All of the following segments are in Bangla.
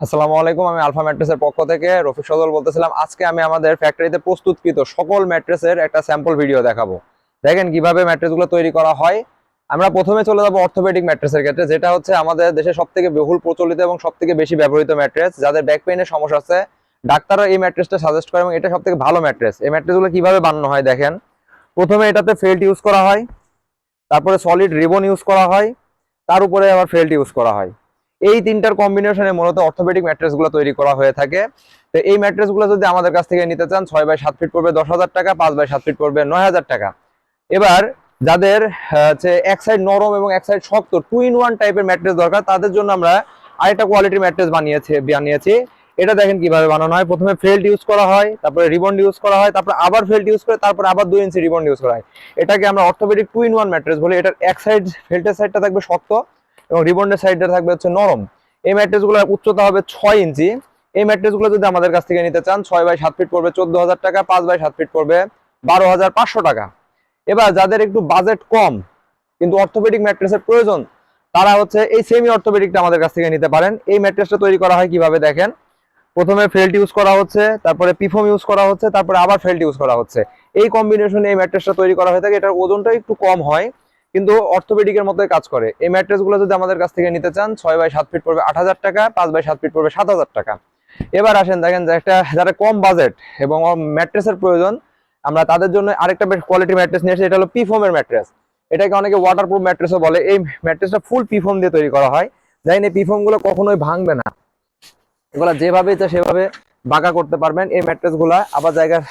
আসসালামু আলাইকুম, আমি আলফা ম্যাট্রেসের পক্ষ থেকে রফিক সদল বলতেছিলাম, আজকে আমি আমাদের ফ্যাক্টরিতে প্রস্তুতকৃত সকল ম্যাট্রেসের একটা স্যাম্পল ভিডিও দেখাবো। দেখেন কীভাবে ম্যাট্রেসগুলো তৈরি করা হয়। আমরা প্রথমে চলে যাব অর্থোপেডিক ম্যাট্রেসের ক্ষেত্রে, যেটা হচ্ছে আমাদের দেশে সব থেকে বহুল প্রচলিত এবং সব থেকে বেশি ব্যবহৃত ম্যাট্রেস। যাদের ব্যাক পেইনের সমস্যা আছে, ডাক্তাররা এই ম্যাট্রেসটা সাজেস্ট করে এবং এটা সব থেকে ভালো ম্যাট্রেস। এই ম্যাট্রেসগুলো কীভাবে বানানো হয় দেখেন। প্রথমে এটাতে ফেল্ট ইউজ করা হয়, তারপরে সলিড রিবন ইউজ করা হয়, তার উপরে আবার ফেল্ট ইউজ করা হয়। এই তিনটার কম্বিনেশনে মূলত অর্থোপেডিক ম্যাট্রেসগুলো তৈরি করা হয়ে থাকে। তো এই ম্যাট্রেসগুলো যদি আমাদের কাছ থেকে নিতে চান, ছয় বাই সাত ফিট পড়বে দশ হাজার টাকা, পাঁচ বাই সাত ফিট পড়বে নয় হাজার টাকা। এবার যাদের হচ্ছে এক সাইড নরম এবং এক সাইড শক্ত টু ইন ওয়ান টাইপের ম্যাট্রেস দরকার, তাদের জন্য আমরা আরেকটা কোয়ালিটির ম্যাট্রেস বানিয়েছে, বানিয়েছি। এটা দেখেন কীভাবে বানানো হয়। প্রথমে ফেল্ট ইউজ করা হয়, তারপরে রিবন্ড ইউজ করা হয়, তারপরে আবার ফেল্ট ইউজ করে, তারপরে আবার দুই ইঞ্চি রিবন্ড ইউজ করা হয়। এটাকে আমরা orthopaedic two in one mattress বলি। এটার এক সাইড ফেল্টের সাইডটা থাকবে শক্ত এবং রিবন্ডের সাইডটা থাকবে হচ্ছে নরম। এই ম্যাট্রেসগুলোর উচ্চতা হবে ছয় ইঞ্চি। এই ম্যাট্রেসগুলো যদি আমাদের কাছ থেকে নিতে চান, ছয় বাই সাত ফিট পড়বে, চোদ্দ হাজার টাকা, পাঁচ বাই সাত ফিট পড়বে, বারো হাজার পাঁচশো টাকা। এবার যাদের একটু বাজেট কম, কিন্তু অর্থোপেডিক ম্যাট্রেসের প্রয়োজন, তারা হচ্ছে এই সেমি অর্থোপেডিকটা আমাদের কাছ থেকে নিতে পারেন। এই ম্যাট্রেসটা তৈরি করা হয় কীভাবে দেখেন? প্রথমে ফেল্ট ইউজ করা হচ্ছে, তারপরে পিফোম ইউজ করা হচ্ছে, তারপরে আবার ফেল্ট ইউজ করা হচ্ছে। এই কম্বিনেশনে এই ম্যাট্রেসটা তৈরি করা হয়ে থাকে, এটার ওজনটা একটু কম হয়। কিন্তু অর্থোপেডিকের মতোই কাজ করে। এই ম্যাট্রেসগুলো যদি আমাদের কাছ থেকে নিতে চান, ছয় বাই সাত ফিট পড়বে আট হাজার টাকা, পাঁচ বাই সাত ফিট পড়বে সাত হাজার টাকা। এবার আসেন, দেখেন যে একটা, যারা কম বাজেট এবং ম্যাট্রেসের প্রয়োজন, আমরা তাদের জন্য আরেকটা বেশ কোয়ালিটি ম্যাট্রেস নিয়ে এসেছি এটা হলো পিফোমের ম্যাট্রেস এটাকে অনেকে ওয়াটারপ্রুফ ম্যাট্রেসও বলে। এই ম্যাট্রেসটা ফুল পিফোম দিয়ে তৈরি করা হয়। জানি এই পিফোমগুলো কখনোই ভাঙবে না। এগুলা যেভাবে ইচ্ছা সেভাবে বাঁকা করতে পারবেন। এই ম্যাট্রেসগুলা আবার জায়গার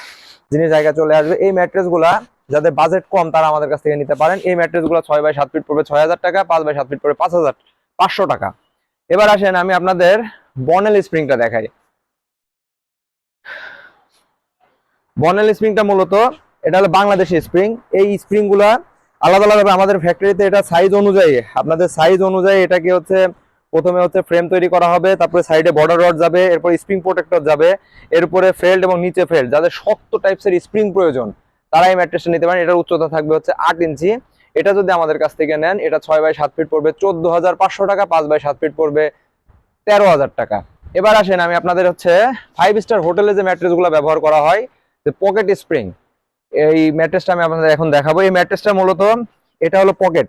জিনিস জায়গা চলে আসবে, এই ম্যাট্রেসগুলা যাদের বাজেট কম তারা আমাদের কাছ থেকে নিতে পারেন। এই ম্যাট্রেসগুলো ছয় বাই সাত ফিট পড়বে ছয় হাজার টাকা, পাঁচ বাই সাত ফিট পড়বে পাঁচ হাজার, পাঁচশো টাকা। এবার আসেন আমি আপনাদের বনেল স্প্রিংটা দেখাই। বনেল স্প্রিংটা মূলত, এটা হলো বাংলাদেশি স্প্রিং এই স্প্রিংগুলা আলাদা আলাদা আমাদের ফ্যাক্টরিতে এটা সাইজ অনুযায়ী, আপনাদের সাইজ অনুযায়ী এটাকে হচ্ছে প্রথমে হচ্ছে ফ্রেম তৈরি করা হবে, তারপরে সাইডে বর্ডার রড যাবে, এরপর স্প্রিং প্রোটেক্টর যাবে, এরপরে ফেল্ড এবং নিচে ফেল্ড যাদের শক্ত টাইপসের স্প্রিং প্রয়োজন। তারা এই ম্যাট্রেসটা নিতে পারেন। এটার উচ্চতা থাকবে হচ্ছে আট ইঞ্চি। এটা যদি আমাদের কাছ থেকে নেন, এটা ছয় বাই সাত ফিট পড়বে, চোদ্দ হাজার পাঁচশো টাকা, পাঁচ বাই সাত ফিট পড়বে, তেরো হাজার টাকা। এবার আসেন আমি আপনাদের হচ্ছে ফাইভ স্টার হোটেলে যে ম্যাট্রেসগুলো ব্যবহার করা হয়, যে পকেট স্প্রিং। এই ম্যাট্রেসটা আমি আপনাদের এখন দেখাবো। এই ম্যাট্রেসটা মূলত এটা হলো পকেট।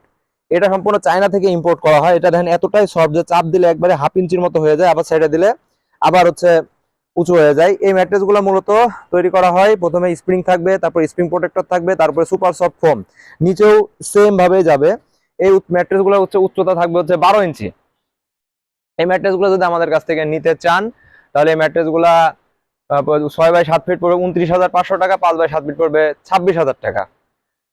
এটা সম্পূর্ণ চায়না থেকে ইম্পোর্ট করা হয়। এটা দেখেন এতটাই সফট যে চাপ দিলে একবারে হাফ ইঞ্চির মতো হয়ে যায়, আবার সাইডে দিলে আবার হচ্ছে উঁচু হয়ে যায়। এই ম্যাট্রেসগুলো মূলত তৈরি করা হয়। প্রথমে স্প্রিং থাকবে, তারপর স্প্রিং প্রোটেক্টর থাকবে, তারপরে সুপার সফট ফোম। নিচেও সেম ভাবে যাবে। এই ম্যাট্রেসগুলো হচ্ছে উচ্চতা থাকবে হচ্ছে বারো ইঞ্চি। এই ম্যাট্রেসগুলো যদি আমাদের কাছ থেকে নিতে চান, তাহলে এই ম্যাট্রেসগুলা ছয় বাই সাত ফিট পড়বে, উনত্রিশ হাজার পাঁচশো টাকা, পাঁচ বাই সাত ফিট পড়বে, ছাব্বিশ হাজার টাকা।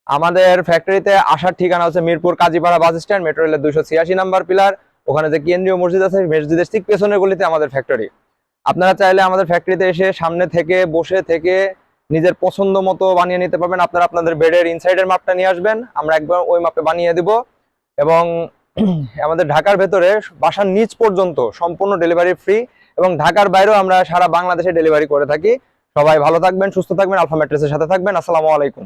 আমাদের ফ্যাক্টরিতে আসার ঠিকানা হচ্ছে Mirpur Kazipara bus stand metro রেলের দুইশো ছিয়াশি নাম্বার পিলার ওখানে যে কেন্দ্রীয় মসজিদ আছে, মসজিদের ঠিক পেছনের গলিতে আমাদের ফ্যাক্টরি আপনারা চাইলে আমাদের ফ্যাক্টরিতে এসে সামনে থেকে বসে থেকে নিজের পছন্দ মতো বানিয়ে নিতে পারবেন। আপনারা আপনাদের বেডের ইনসাইডের মাপটা নিয়ে আসবেন। আমরা একবার ওই মাপে বানিয়ে দিব। এবং আমাদের ঢাকার ভেতরে বাসার নিচ পর্যন্ত সম্পূর্ণ ডেলিভারি ফ্রি এবং ঢাকার বাইরেও আমরা সারা বাংলাদেশে ডেলিভারি করে থাকি। সবাই ভালো থাকবেন, সুস্থ থাকবেন আলফা ম্যাট্রেসের সাথে থাকবেন। আসসালামু আলাইকুম।